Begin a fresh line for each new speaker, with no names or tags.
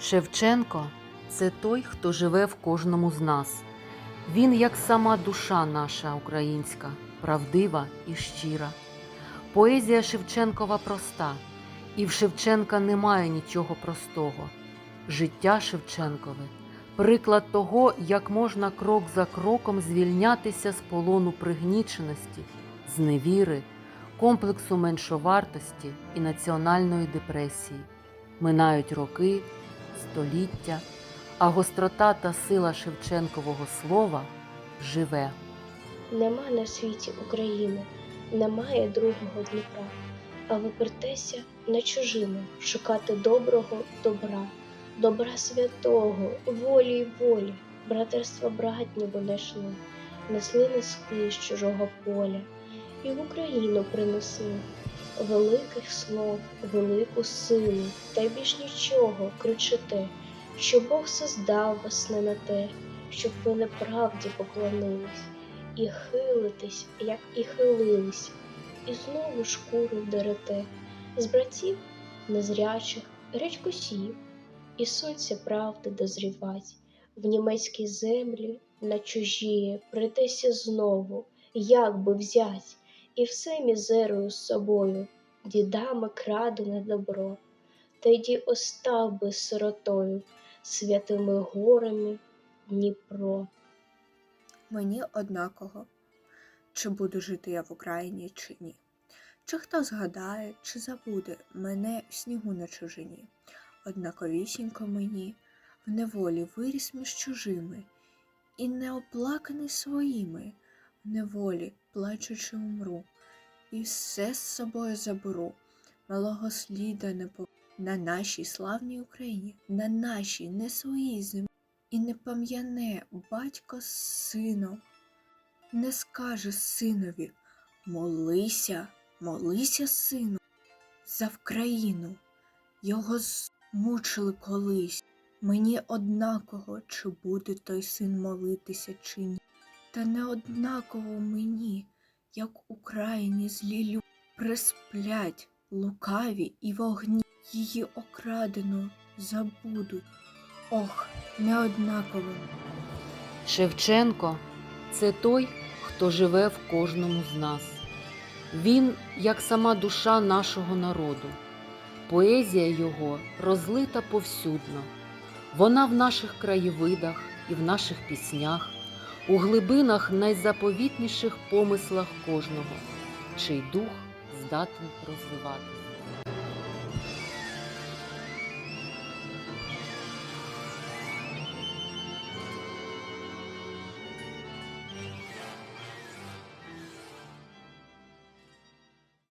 Шевченко це той, хто живе в кожному з нас. Він як сама душа наша українська, правдива і щира. Поезія Шевченкова проста, і в Шевченка немає нічого простого. Життя Шевченкове приклад того, як можна крок за кроком звільнятися з полону пригніченості, зневіри, комплексу меншовартості і національної депресії. Минають роки, століття, а гострота та сила Шевченкового слова живе.
Нема на світі України, немає другого Дніпра, а ви притеся на чужину шукати доброго добра, добра святого, волі й волі, братерства братні бо не йшли, несли несли з чужого поля, і в Україну принесли великих слов, велику силу, та й більш нічого кричите, що Бог создав вас не на те, щоб ви неправді поклонились і хилитесь, як і хилились, і знову шкуру дерете, з братів незрячих, речкосів, і сонце правди дозрівать, в німецькій землі на чужі притеся знову, як би взять, і все мізерою з собою, дідами крадене добро, та й остав би сиротою, святими горами Дніпро.
Мені однаково, чи буду жити я в Україні, чи ні. Чи хто згадає, чи забуде мене в снігу на чужині. Однаковісінько мені в неволі виріс між чужими, і не оплаканий своїми, неволі, плачучи, умру, і все з собою заберу, малого сліда не по на нашій славній Україні, на нашій, не своїй землі. І не пам'яне батько з сином, не скаже синові молися, молися, сину, за Вкраїну. Його змучили колись. Мені однаково, чи буде той син молитися, чи ні. Та не однаково мені, як Україні злі люди присплять лукаві і вогні її окрадену забудуть. Ох, неоднаково.
Шевченко це той, хто живе в кожному з нас. Він як сама душа нашого народу. Поезія його розлита повсюдно. Вона в наших краєвидах і в наших піснях, у глибинах найзаповітніших помислах кожного, чий дух здатний розвиватися.